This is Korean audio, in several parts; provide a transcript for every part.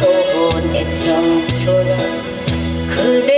또 보내 청춘은 그대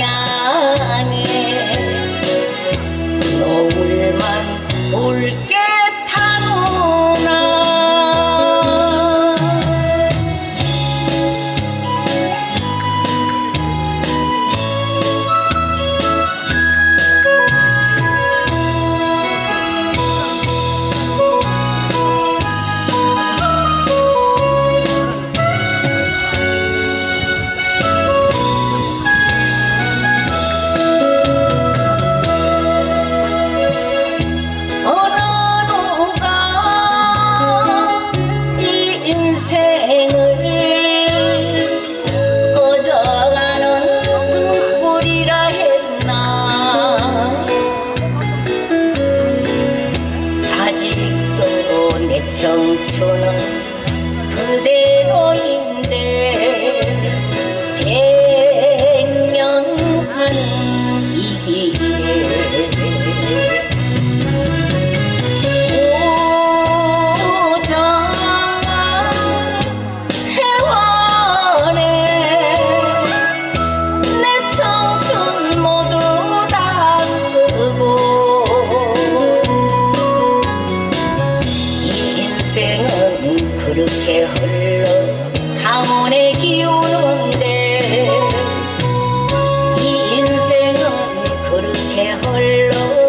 ยา 항원에 기우는데 이 인생은 그렇게 흘러